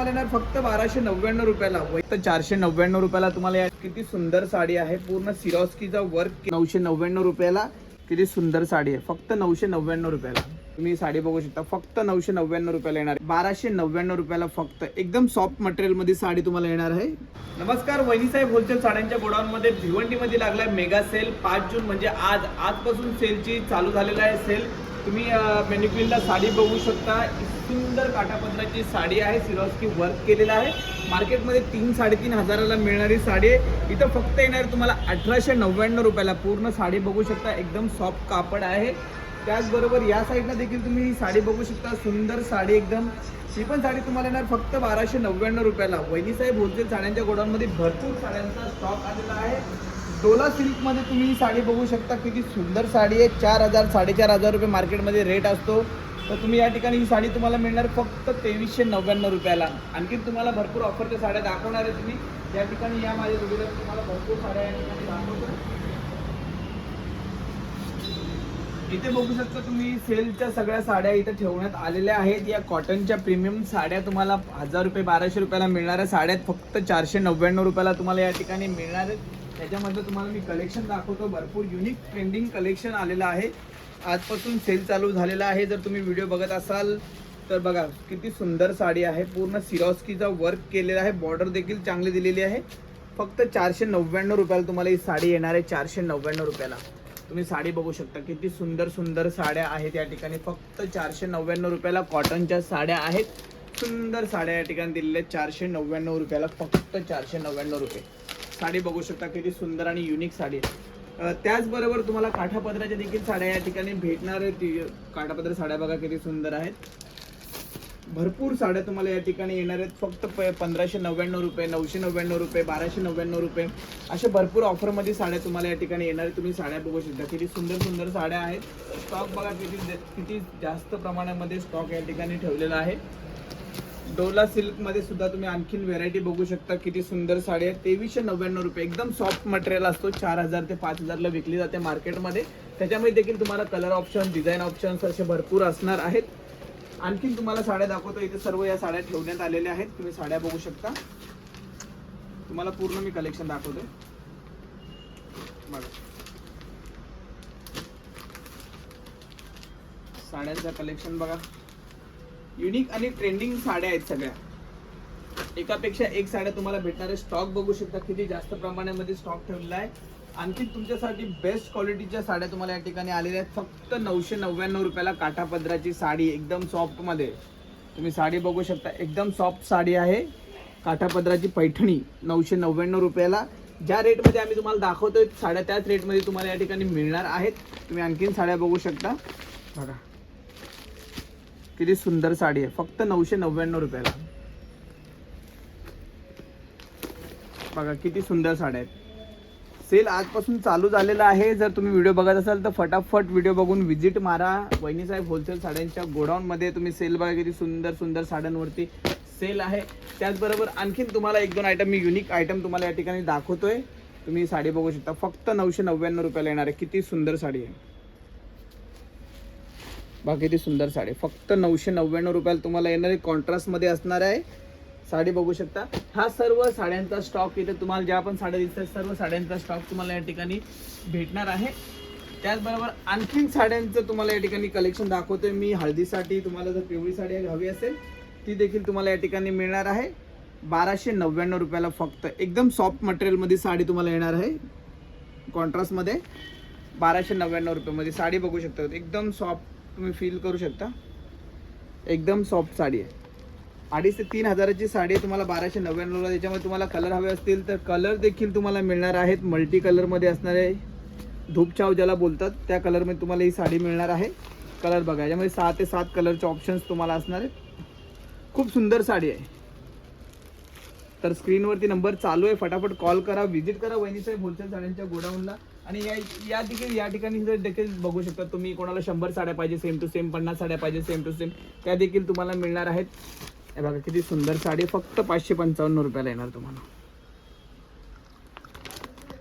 तुम्हाला येणार फक्त बाराशे नव्याण्णव रुपयाला. फक्त चारशे नव्याण्णव रुपयाला तुम्हाला या किती सुंदर साडी आहे. पूर्ण सिरॉस्कीचा वर्क नऊशे नव्याण्णव रुपयाला किती सुंदर साडी आहे. फक्त नऊशे नव्याण्णव रुपयाला. तुम्ही साडी बघू शकता. फक्त नऊशे नव्याण्णव रुपयाला येणार आहे. बाराशे नव्याण्णव रुपयाला फक्त एकदम सॉफ्ट मटेरियलमध्ये साडी तुम्हाला येणार आहे. नमस्कार वहिनीसाहेब होलसेल साड्यांच्या गोडाऊन मध्ये भिवंडी मध्ये लागलाय मेगा सेल पाच जून म्हणजे आज. आजपासून सेलची चालू झालेला आहे सेल तुम्ही मेन्युक्विनला साडी बघू शकता. सुंदर काठापत्राची साडी आहे. सिरॉस्की वर्क केलेला आहे. मार्केटमध्ये तीन साडेतीन हजाराला मिळणारी साडी आहे. इथं फक्त येणार तुम्हाला अठराशे नव्याण्णव रुपयाला पूर्ण साडी बघू शकता. एकदम सॉफ्ट कापड आहे. त्याचबरोबर या साईडला देखील तुम्ही ही साडी बघू शकता. सुंदर साडी एकदम. ही पण साडी तुम्हाला येणार फक्त बाराशे नव्याण्णव रुपयाला. वैनीसाहेब होलसेल साड्यांच्या गोडाऊनमध्ये भरपूर साड्यांचा स्टॉक आलेला आहे. डोला सिल्कमध्ये तुम्ही ही साडी बघू शकता. किती सुंदर साडी आहे. चार हजार साडेचार हजार रुपये मार्केटमध्ये रेट असतो. तर तुम्ही या ठिकाणी ही साडी तुम्हाला मिळणार फक्त तेवीसशे नव्याण्णव रुपयाला. आणखी तुम्हाला भरपूर ऑफरच्या साड्या दाखवणार आहे तुम्ही. या ठिकाणी या माझ्या जोडीला तुम्हाला भरपूर साड्या या ठिकाणी दाखवतो. इथे बघू शकता तुम्ही सेलच्या सगळ्या साड्या इथे ठेवण्यात आलेल्या आहेत. या कॉटनच्या प्रीमियम साड्या तुम्हाला हजार रुपये बाराशे रुपयाला मिळणाऱ्या आहे साड्यात फक्त चारशे नव्याण्णव रुपयाला तुम्हाला या ठिकाणी मिळणार आहेत. त्याच्यामध्ये तुम्हाला मी कलेक्शन दाखवतो. भरपूर युनिक ट्रेंडिंग कलेक्शन आलेलं आहे. आजपासून सेल चालू झालेला आहे. जर तुम्ही व्हिडिओ बघत असाल तर बघा किती सुंदर साडी आहे. पूर्ण सिरॉस्कीचा वर्क केलेला आहे. बॉर्डर देखील चांगली दिलेली आहे. फक्त चारशे नव्याण्णव रुपयाला तुम्हाला ही साडी येणार आहे. चारशे नव्याण्णव रुपयाला. तुम्ही साडी बघू शकता. किती सुंदर सुंदर साड्या आहेत या ठिकाणी. फक्त चारशे नव्याण्णव रुपयाला कॉटनच्या साड्या आहेत. सुंदर साड्या या ठिकाणी दिलेल्या आहेत. चारशे नव्याण्णव रुपयाला फक्त चारशे नव्याण्णव रुपये. साडी बघू शकता किती सुंदर आणि युनिक साडी आहे. त्याचबरोबर तुम्हाला काठापदराच्या देखील साड्या या ठिकाणी भेटणार आहेत. ती काठापदर साड्या बघा किती सुंदर आहेत. भरपूर साड्या तुम्हाला या ठिकाणी येणार आहेत. फक्त प- पंधराशे नव्याण्णव रुपये नऊशे नव्याण्णव रुपये बाराशे नव्याण्णव रुपये अशा भरपूर ऑफरमध्ये साड्या तुम्हाला या ठिकाणी येणार आहेत. तुम्ही साड्या बघू शकता. किती सुंदर सुंदर साड्या आहेत. स्टॉक बघा किती किती जास्त प्रमाणामध्ये स्टॉक या ठिकाणी ठेवलेला आहे. डोला सिल्कमध्ये सुद्धा तुम्ही आणखीन व्हेरायटी बघू शकता किती सुंदर साडी आहे. तेवीसशे नव्याण्णव रुपये. एकदम सॉफ्ट मटेरियल असतो. चार हजार ते पाच हजारला विकली जाते मार्केटमध्ये त्याच्यामध्ये देखील तुम्हाला कलर ऑप्शन डिझाईन ऑप्शन्स असे भरपूर असणार आहेत. आणखीन तुम्हाला साड्या दाखवतो. इथे सर्व या साड्या ठेवण्यात आलेल्या आहेत. तुम्ही साड्या बघू शकता. तुम्हाला पूर्ण मी कलेक्शन दाखवतोय. बघा. साड्यांचं कलेक्शन बघा. युनिक आणि ट्रेंडिंग साड्या आहेत सगळ्या. एकापेक्षा एक साड्या तुम्हाला भेटणारे स्टॉक बघू शकता. किती जास्त प्रमाणामध्ये स्टॉक ठेवलेला आहे आणखी तुमच्यासाठी बेस्ट क्वालिटीच्या साड्या तुम्हाला या ठिकाणी आलेल्या आहेत. फक्त नऊशे नव्याण्णव रुपयाला काठापदराची साडी एकदम सॉफ्टमध्ये तुम्ही साडी बघू शकता. एकदम सॉफ्ट साडी आहे. काठापदराची पैठणी नऊशे नव्याण्णव रुपयाला. ज्या रेटमध्ये आम्ही तुम्हाला दाखवतोय साड्या त्याच रेटमध्ये तुम्हाला या ठिकाणी मिळणार आहेत. तुम्ही आणखीन साड्या बघू शकता. बघा. किती सुंदर साडी आहे. फक्त नऊशे नव्याण्णव रुपयाला. बघा किती सुंदर साड्या आहेत. सेल आजपासून चालू झालेला आहे. जर तुम्ही व्हिडिओ बघत असाल तर फटाफट व्हिडिओ बघून व्हिजिट मारा. वहिनीसाहेब होलसेल साड्यांच्या गोडाऊनमध्ये तुम्ही सेल बघा किती सुंदर सुंदर साड्यांवरती सेल आहे. त्याचबरोबर आणखीन तुम्हाला एक दोन आयटम मी युनिक आयटम तुम्हाला या ठिकाणी दाखवतोय. तुम्ही साडी बघू शकता. फक्त नऊशे नव्याण्णव रुपयाला येणार आहे. किती सुंदर साडी आहे. बाकी ती सुंदर साडी. फक्त नऊशे नव्याण्णव रुपयाला तुम्हाला येणार आहे कॉन्ट्रास्टमध्ये असणार आहे. साडी बघू शकता. हा सर्व साड्यांचा स्टॉक इथे तुम्हाला ज्या पण साड्या दिसतात सर्व साड्यांचा स्टॉक तुम्हाला या ठिकाणी भेटणार आहे. त्याचबरोबर आणखीन साड्यांचं तुम्हाला या ठिकाणी कलेक्शन दाखवतोय. मी हळदीसाठी तुम्हाला जर पिवळी साडी हवी असेल ती देखील तुम्हाला या ठिकाणी मिळणार आहे. बाराशे नव्याण्णव रुपयाला फक्त एकदम सॉफ्ट मटेरियलमध्ये साडी तुम्हाला येणार आहे. कॉन्ट्रास्टमध्ये बाराशे नव्याण्णव रुपयामध्ये साडी बघू शकता. एकदम सॉफ्ट तुम्ही फील करू शकता. एकदम सॉफ्ट साडी आहे. अडीच ते तीन हजाराची साडी आहे तुम्हाला बाराशे नव्याण्णवला. त्याच्यामध्ये तुम्हाला कलर हवे असतील तर कलर देखील तुम्हाला मिळणार आहेत. मल्टी कलरमध्ये असणार आहे. ज्याला बोलतात त्या कलरमध्ये तुम्हाला ही साडी मिळणार आहे. कलर बघा याच्यामध्ये सहा ते सात कलरचे ऑप्शन्स तुम्हाला असणार आहेत. खूप सुंदर साडी आहे. तर स्क्रीनवरती नंबर चालू आहे. फटाफट कॉल करा व्हिजिट करा वहिनीसाहेब होलसेल साड्यांच्या गोडाऊनला. आणि या या देखील या ठिकाणी देखील बघू शकता तुम्ही कोणाला शंभर साड्या पाहिजे सेम टू सेम पन्नास साड्या पाहिजे सेम टू सेम त्या देखील तुम्हाला मिळणार आहेत. हे बघा किती सुंदर साडी फक्त पाचशे पंचावन्न रुपयाला येणार तुम्हाला.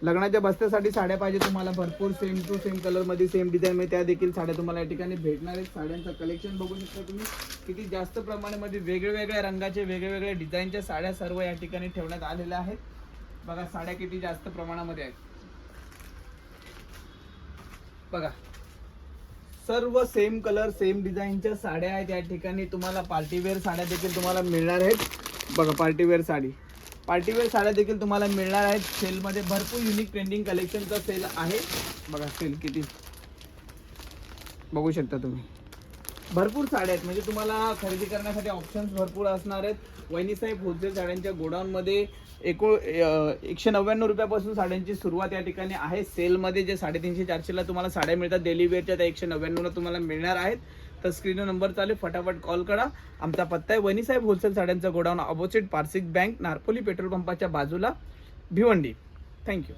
लग्नाच्या बस्त्यासाठी साड्या पाहिजे तुम्हाला भरपूर सेम टू सेम कलरमध्ये सेम डिझाईनमध्ये त्या देखील साड्या तुम्हाला या ठिकाणी भेटणार आहेत. साड्यांचं कलेक्शन बघू शकता तुम्ही. किती जास्त प्रमाणामध्ये वेगवेगळ्या रंगाचे वेगवेगळ्या डिझाईनच्या साड्या सर्व या ठिकाणी ठेवण्यात आलेल्या आहेत. बघा साड्या किती जास्त प्रमाणामध्ये आहेत. बघा. सर्व सेम कलर सेम डिझाईनच्या साड्या आहेत या ठिकाणी. तुम्हाला पार्टीवेअर साड्या देखील तुम्हाला मिळणार आहेत. बघा पार्टीवेअर साडी. पार्टीवेअर साड्या देखील तुम्हाला मिळणार आहेत. सेलमध्ये भरपूर युनिक ट्रेंडिंग कलेक्शनचा सेल आहे. बघा सेल किती. बघू शकता तुम्ही. भरपूर साड्या आहेत. म्हणजे तुम्हाला खरेदी करण्यासाठी ऑप्शन्स भरपूर असणार आहेत. वहिनीसाहेब होलसेल साड्यांच्या गोडाऊनमध्ये एको एकशे नव्याण्णव रुपयापासून साड्यांची सुरुवात या ठिकाणी आहे. सेलमध्ये जे साडेतीनशे चारशेला तुम्हाला साड्या मिळतात. डेली वेअरच्या त्या एकशे नव्याण्णवला तुम्हाला मिळणार आहेत. तर स्क्रीनवर नंबर चालेल फटाफट कॉल करा. आमचा पत्ता आहे वनीसाहेब होलसेल साड्यांचा godown opposite Parsik bank Narpoli petrol पंपाच्या बाजूला भिवंडी. Thank you